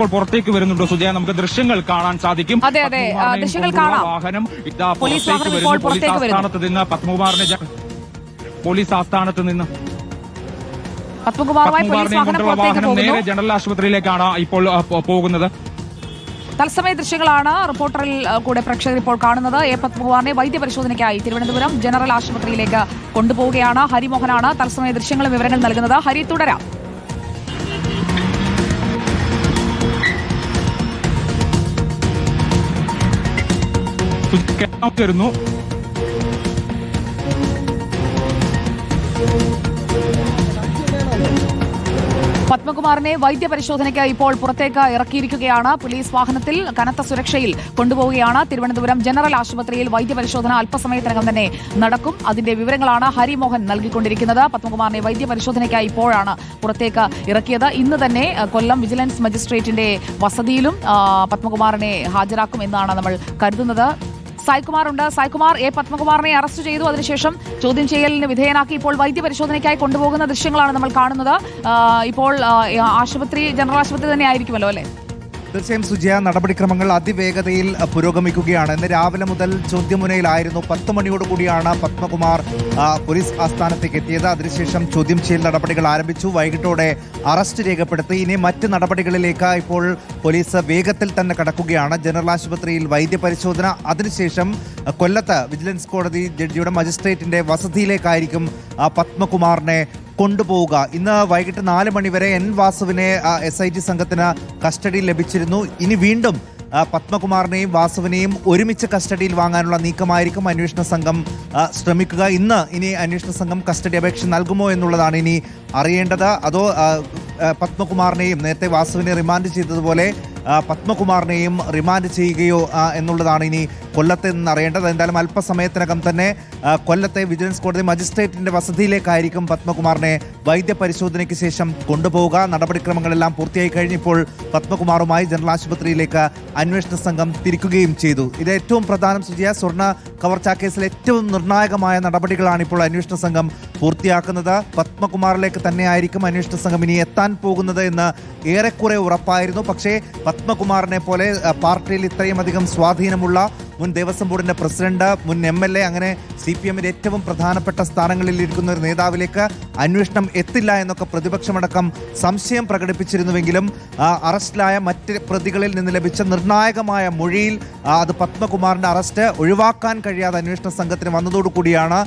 ഇപ്പോൾ പുറത്തേക്ക് വരുന്നുണ്ട്. സുജയ നമുക്ക് ദൃശ്യങ്ങൾ കാണാൻ സാധിക്കും. അതെ, അതെ. ദൃശ്യങ്ങൾ കാണാം. വാഹനം ഇതാ പുറത്തേക്ക് വരുന്നു. പോലീസ്. ആസ്ഥാനത്ത് നിന്ന് പത്മകുമാറിനെ പോലീസ് ആസ്ഥാനത്ത് നിന്ന് വാഹനം കൊണ്ടുള്ള വാഹനം നേരെ ജനറൽ ആശുപത്രിയിലേക്കാണ് ഇപ്പോൾ പോകുന്നത്. തത്സമയ ദൃശ്യങ്ങളാണ് റിപ്പോർട്ടറിൽ കൂടെ പ്രേക്ഷകർ ഇപ്പോൾ കാണുന്നത്. എ പത്മകുമാറിനെ വൈദ്യപരിശോധനയ്ക്കായി തിരുവനന്തപുരം ജനറൽ ആശുപത്രിയിലേക്ക് കൊണ്ടുപോവുകയാണ് ഹരിമോഹനാണ് തത്സമയ ദൃശ്യങ്ങളും വിവരങ്ങൾ നൽകുന്നത്. ഹരി തുടരാം. വരുന്നു പത്മകുമാറിനെ വൈദ്യപരിശോധനയ്ക്ക് ഇപ്പോൾ പുറത്തേക്ക് ഇറക്കിയിരിക്കുകയാണ്. പോലീസ് വാഹനത്തിൽ കനത്ത സുരക്ഷയിൽ കൊണ്ടുപോവുകയാണ്. തിരുവനന്തപുരം ജനറൽ ആശുപത്രിയിൽ വൈദ്യപരിശോധന അല്പസമയത്തിനകം തന്നെ നടക്കും. അതിന്റെ വിവരങ്ങളാണ് ഹരിമോഹൻ നൽകിക്കൊണ്ടിരിക്കുന്നത്. പത്മകുമാറിനെ വൈദ്യപരിശോധനയ്ക്കായി ഇപ്പോഴാണ് പുറത്തേക്ക് ഇറക്കിയത്. ഇന്ന് തന്നെ കൊല്ലം വിജിലൻസ് മജിസ്ട്രേറ്റിന്റെ വസതിയിലും പത്മകുമാറിനെ ഹാജരാക്കും എന്നാണ് നമ്മൾ കരുതുന്നത്. സായ്കുമാർ ഉണ്ട് സായ്കുമാർ എ പത്മകുമാറിനെ അറസ്റ്റ് ചെയ്തു. അതിനുശേഷം ചോദ്യം ചെയ്യലിന് വിധേയനാക്കി ഇപ്പോൾ വൈദ്യപരിശോധനയ്ക്കായി കൊണ്ടുപോകുന്ന ദൃശ്യങ്ങളാണ് നമ്മൾ കാണുന്നത്. ഇപ്പോൾ ആശുപത്രി ജനറൽ ആശുപത്രി തന്നെ ആയിരിക്കുമല്ലോ അല്ലെ? തീർച്ചയായും സുജയ നടപടിക്രമങ്ങൾ അതിവേഗതയിൽ പുരോഗമിക്കുകയാണ്. ഇന്ന് രാവിലെ മുതൽ ചോദ്യമുനയിലായിരുന്നു. പത്ത് മണിയോടുകൂടിയാണ് പത്മകുമാർ പോലീസ് ആസ്ഥാനത്തേക്ക് എത്തിയത്. അതിനുശേഷം ചോദ്യം ചെയ്യൽ നടപടികൾ ആരംഭിച്ചു. വൈകിട്ടോടെ അറസ്റ്റ് രേഖപ്പെടുത്തി. ഇനി മറ്റ് നടപടികളിലേക്ക് ഇപ്പോൾ പോലീസ് വേഗത്തിൽ തന്നെ കടക്കുകയാണ്. ജനറൽ ആശുപത്രിയിൽ വൈദ്യപരിശോധന. അതിനുശേഷം കൊല്ലത്ത് വിജിലൻസ് കോടതി ജഡ്ജിയുടെ മജിസ്ട്രേറ്റിന്റെ വസതിയിലേക്കായിരിക്കും പത്മകുമാറിനെ കൊണ്ടുപോവുക. ഇന്ന് വൈകിട്ട് നാല് മണിവരെ എൻ വാസുവിനെ എസ് ഐ ടി സംഘത്തിന് കസ്റ്റഡിയിൽ ലഭിച്ചിരുന്നു. ഇനി വീണ്ടും പത്മകുമാറിനെയും വാസുവിനെയും ഒരുമിച്ച് കസ്റ്റഡിയിൽ വാങ്ങാനുള്ള നീക്കമായിരിക്കും അന്വേഷണ സംഘം ശ്രമിക്കുക. ഇന്ന് ഇനി അന്വേഷണ സംഘം കസ്റ്റഡി അപേക്ഷ നൽകുമോ എന്നുള്ളതാണ് ഇനി അറിയേണ്ടത്. അതോ പത്മകുമാറിനെയും നേരത്തെ വാസുവിനെ റിമാൻഡ് ചെയ്തതുപോലെ പത്മകുമാറിനെയും റിമാൻഡ് ചെയ്യുകയോ എന്നുള്ളതാണ് ഇനി കൊല്ലത്ത് നിന്ന് അറിയേണ്ടത് എന്തായാലും അല്പസമയത്തിനകം തന്നെ കൊല്ലത്തെ വിജിലൻസ് കോടതി മജിസ്ട്രേറ്റിന്റെ വസതിയിലേക്കായിരിക്കും പത്മകുമാറിനെ വൈദ്യപരിശോധനയ്ക്ക് ശേഷം കൊണ്ടുപോവുക. നടപടിക്രമങ്ങളെല്ലാം പൂർത്തിയായി കഴിഞ്ഞപ്പോൾ പത്മകുമാറുമായി ജനറൽ ആശുപത്രിയിലേക്ക് അന്വേഷണ സംഘം തിരിക്കുകയും ചെയ്തു. ഇത് ഏറ്റവും പ്രധാനം സുജിയ സ്വർണ കവർച്ചാ കേസിൽ ഏറ്റവും നിർണായകമായ നടപടികളാണ് ഇപ്പോൾ അന്വേഷണ സംഘം പൂർത്തിയാക്കുന്നത്. പത്മകുമാറിലേക്ക് തന്നെയായിരിക്കും അന്വേഷണ സംഘം ഇനി എത്താൻ പോകുന്നത് എന്ന് ഏറെക്കുറെ ഉറപ്പായിരുന്നു. പക്ഷേ പത്മകുമാറിനെ പോലെ പാർട്ടിയിൽ ഇത്രയും അധികം സ്വാധീനമുള്ള മുൻ ദേവസ്വം ബോർഡിന്റെ പ്രസിഡന്റ് മുൻ എം എൽ എ അങ്ങനെ സി പി എമ്മിന്റെ ഏറ്റവും പ്രധാനപ്പെട്ട സ്ഥാനങ്ങളിൽ ഇരിക്കുന്ന ഒരു നേതാവിലേക്ക് അന്വേഷണം എത്തില്ല എന്നൊക്കെ പ്രതിപക്ഷമടക്കം സംശയം പ്രകടിപ്പിച്ചിരുന്നുവെങ്കിലും അറസ്റ്റിലായ മറ്റ് പ്രതികളിൽ നിന്ന് ലഭിച്ച നിർണായകമായ മൊഴിയിൽ അത് പത്മകുമാറിന്റെ അറസ്റ്റ് ഒഴിവാക്കാൻ കഴിയാതെ അന്വേഷണ സംഘത്തിന് വന്നതോടുകൂടിയാണ്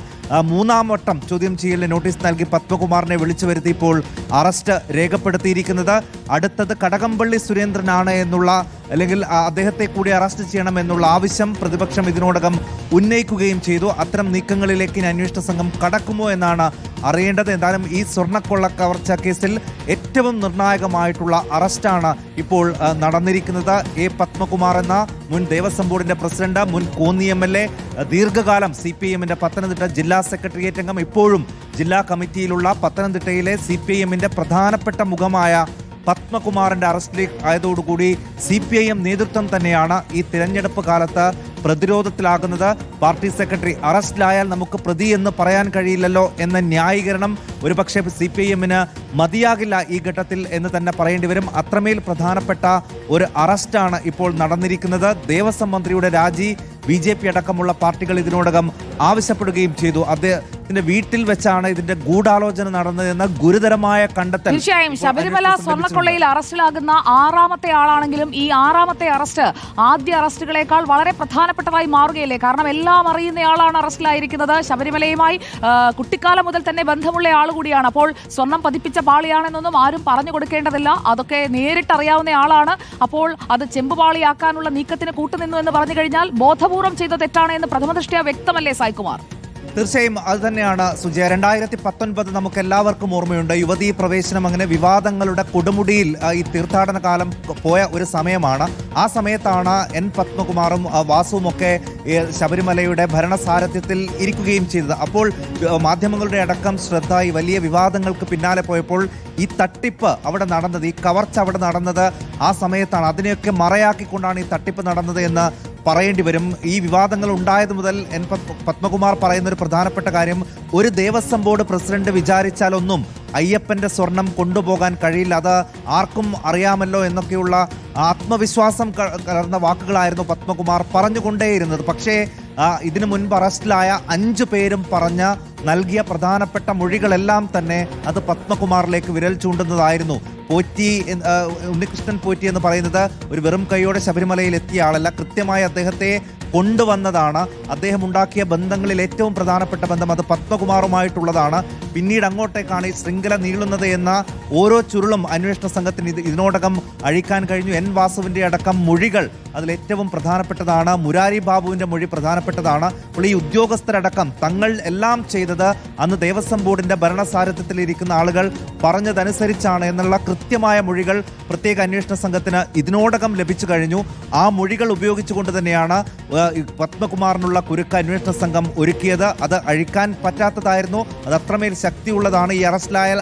മൂന്നാം വട്ടം ചോദ്യം ചെയ്യലിന് നോട്ടീസ് നൽകി പത്മകുമാറിനെ വിളിച്ചു വരുത്തിയപ്പോൾ അറസ്റ്റ് രേഖപ്പെടുത്തിയിരിക്കുന്നത്. അടുത്തത് കടകംപള്ളി സുരേന്ദ്രനാണ് എന്നുള്ള അല്ലെങ്കിൽ അദ്ദേഹത്തെ കൂടി അറസ്റ്റ് ചെയ്യണം എന്നുള്ള ആവശ്യം പ്രതിപക്ഷം ഇതിനോടകം ഉന്നയിക്കുകയും ചെയ്തു. അത്തരം നീക്കങ്ങളിലേക്ക് ഇനി അന്വേഷണ സംഘം കടക്കുമോ എന്നാണ് അറിയേണ്ടത്. എന്തായാലും ഈ സ്വർണക്കൊള്ള കവർച്ച കേസിൽ ഏറ്റവും നിർണായകമായിട്ടുള്ള അറസ്റ്റാണ് ഇപ്പോൾ നടന്നിരിക്കുന്നത്. എ പത്മകുമാർ എന്ന മുൻ ദേവസ്വം ബോർഡിന്റെ പ്രസിഡന്റ് മുൻ കോന്നി എം എൽ എ ദീർഘകാലം സി പി എമ്മിന്റെ പത്തനംതിട്ട ജില്ലാ സെക്രട്ടേറിയറ്റ് അംഗം ഇപ്പോഴും ജില്ലാ കമ്മിറ്റിയിലുള്ള പത്തനംതിട്ടയിലെ സി പി എമ്മിന്റെ പ്രധാനപ്പെട്ട മുഖമായ പത്മകുമാറിന്റെ അറസ്റ്റിലേക്ക് ആയതോടുകൂടി സി പി ഐ എം നേതൃത്വം തന്നെയാണ് ഈ തിരഞ്ഞെടുപ്പ് കാലത്ത് പ്രതിരോധത്തിലാകുന്നത്. പാർട്ടി സെക്രട്ടറി അറസ്റ്റിലായാൽ നമുക്ക് പ്രതി എന്ന് പറയാൻ കഴിയില്ലല്ലോ എന്ന ന്യായീകരണം ഒരുപക്ഷെ സി പി ഐ എമ്മിന് മതിയാകില്ല ഈ ഘട്ടത്തിൽ എന്ന് തന്നെ പറയേണ്ടി വരും. അത്രമേൽ പ്രധാനപ്പെട്ട ഒരു അറസ്റ്റാണ് ഇപ്പോൾ നടന്നിരിക്കുന്നത്. ദേവസ്വം മന്ത്രിയുടെ രാജി ബി ജെ പി അടക്കമുള്ള പാർട്ടികൾ ഇതിനോടകം ആവശ്യപ്പെടുകയും ചെയ്തു. അദ്ദേഹത്തിന്റെ വീട്ടിൽ വെച്ചാണ് ഇതിന്റെ ഗൂഢാലോചന നടന്നതെന്ന ഗുരുതരമായ കണ്ടെത്തൽ തീർച്ചയായും ശബരിമല സ്വർണക്കൊള്ളയിൽ അറസ്റ്റിലാകുന്ന ആറാമത്തെ ആളാണെങ്കിലും ഈ ആറാമത്തെ അറസ്റ്റ് ആദ്യ അറസ്റ്റുകളേക്കാൾ വളരെ പ്രധാനപ്പെട്ടതായി മാറുകയല്ലേ? കാരണം എല്ലാം അറിയുന്നയാളാണ് അറസ്റ്റിലായിരിക്കുന്നത്. ശബരിമലയുമായി കുട്ടിക്കാലം മുതൽ തന്നെ ബന്ധമുള്ള ആൾ കൂടിയാണ്. അപ്പോൾ സ്വർണം പതിപ്പിച്ച പാളിയാണെന്നൊന്നും ആരും പറഞ്ഞു കൊടുക്കേണ്ടതില്ല. അതൊക്കെ നേരിട്ടറിയാവുന്ന ആളാണ്. അപ്പോൾ അത് ചെമ്പുപാളിയാക്കാനുള്ള നീക്കത്തിന് കൂട്ടുനിന്നു എന്ന് പറഞ്ഞു കഴിഞ്ഞാൽ ബോധപൂർവം ചെയ്ത തെറ്റാണ് എന്ന് പ്രഥമദൃഷ്ട്യാ വ്യക്തമല്ലേ സായ്കുമാർ? തീർച്ചയായും അത് തന്നെയാണ്. സുജയ രണ്ടായിരത്തി പത്തൊൻപത് നമുക്ക് എല്ലാവർക്കും ഓർമ്മയുണ്ട്. യുവതീ പ്രവേശനം അങ്ങനെ വിവാദങ്ങളുടെ കൊടുമുടിയിൽ ഈ തീർത്ഥാടന കാലം പോയ ഒരു സമയമാണ്. ആ സമയത്താണ് എൻ പത്മകുമാറും വാസുവും ഒക്കെ ശബരിമലയുടെ ഭരണസാരഥ്യത്തിൽ ഇരിക്കുകയും ചെയ്തത്. അപ്പോൾ മാധ്യമങ്ങളുടെ അടക്കം ശ്രദ്ധ ഈ വലിയ വിവാദങ്ങൾക്ക് പിന്നാലെ പോയപ്പോൾ ഈ തട്ടിപ്പ് അവിടെ നടന്നത് ഈ കവർച്ച അവിടെ നടന്നത് ആ സമയത്താണ്. അതിനെയൊക്കെ മറയാക്കിക്കൊണ്ടാണ് ഈ തട്ടിപ്പ് നടന്നത് എന്ന് പറയേണ്ടി വരും. ഈ വിവാദങ്ങൾ ഉണ്ടായത് മുതൽ എൻ പത്മകുമാർ പറയുന്ന ഒരു പ്രധാനപ്പെട്ട കാര്യം ഒരു ദേവസ്വം ബോർഡ് പ്രസിഡന്റ് വിചാരിച്ചാലൊന്നും അയ്യപ്പന്റെ സ്വർണം കൊണ്ടുപോകാൻ കഴിയില്ല. അത് ആർക്കും അറിയാമല്ലോ എന്നൊക്കെയുള്ള ആത്മവിശ്വാസം കലർന്ന വാക്കുകളായിരുന്നു പത്മകുമാർ പറഞ്ഞുകൊണ്ടേയിരുന്നത്. പക്ഷേ ഇതിനു മുൻപ് അറസ്റ്റിലായ അഞ്ചു പേരും പറഞ്ഞ നൽകിയ പ്രധാനപ്പെട്ട മൊഴികളെല്ലാം തന്നെ അത് പത്മകുമാറിലേക്ക് വിരൽ ചൂണ്ടുന്നതായിരുന്നു. പോറ്റി ഉണ്ണികൃഷ്ണൻ പോറ്റി എന്ന് പറയുന്നത് ഒരു വെറും കൈയോടെ ശബരിമലയിൽ എത്തിയ ആളല്ല. കൃത്യമായി അദ്ദേഹത്തെ കൊണ്ടുവന്നതാണ്. അദ്ദേഹം ഉണ്ടാക്കിയ ബന്ധങ്ങളിൽ ഏറ്റവും പ്രധാനപ്പെട്ട ബന്ധം അത് പത്മകുമാറുമായിട്ടുള്ളതാണ്. പിന്നീട് അങ്ങോട്ടേക്കാണ് ഈ ശൃംഖല നീളുന്നത് എന്ന ഓരോ ചുരുളും അന്വേഷണ സംഘത്തിന് ഇത് ഇതിനോടകം അഴിക്കാൻ കഴിഞ്ഞു. എൻ വാസുവിന്റെ അടക്കം മൊഴികൾ അതിൽ ഏറ്റവും പ്രധാനപ്പെട്ടതാണ്. മുരാരി ബാബുവിന്റെ മൊഴി പ്രധാനപ്പെട്ടതാണ്. അപ്പോൾ ഈ ഉദ്യോഗസ്ഥരടക്കം തങ്ങൾ എല്ലാം ചെയ്തത് അന്ന് ദേവസ്വം ബോർഡിന്റെ ഭരണസാരഥ്യത്തിലിരിക്കുന്ന ആളുകൾ പറഞ്ഞതനുസരിച്ചാണ് എന്നുള്ള കൃത്യമായ മൊഴികൾ പ്രത്യേക അന്വേഷണ സംഘത്തിന് ഇതിനോടകം ലഭിച്ചു കഴിഞ്ഞു. ആ മൊഴികൾ ഉപയോഗിച്ചുകൊണ്ട് തന്നെയാണ് പത്മകുമാറിനുള്ള കുരുക്ക് അന്വേഷണ സംഘം ഒരുക്കിയത്. അത് അഴിക്കാൻ പറ്റാത്തതായിരുന്നു. അത് അത്രമേൽ ശക്തിയുള്ളതാണ് ഈ അറസ്റ്റിലായ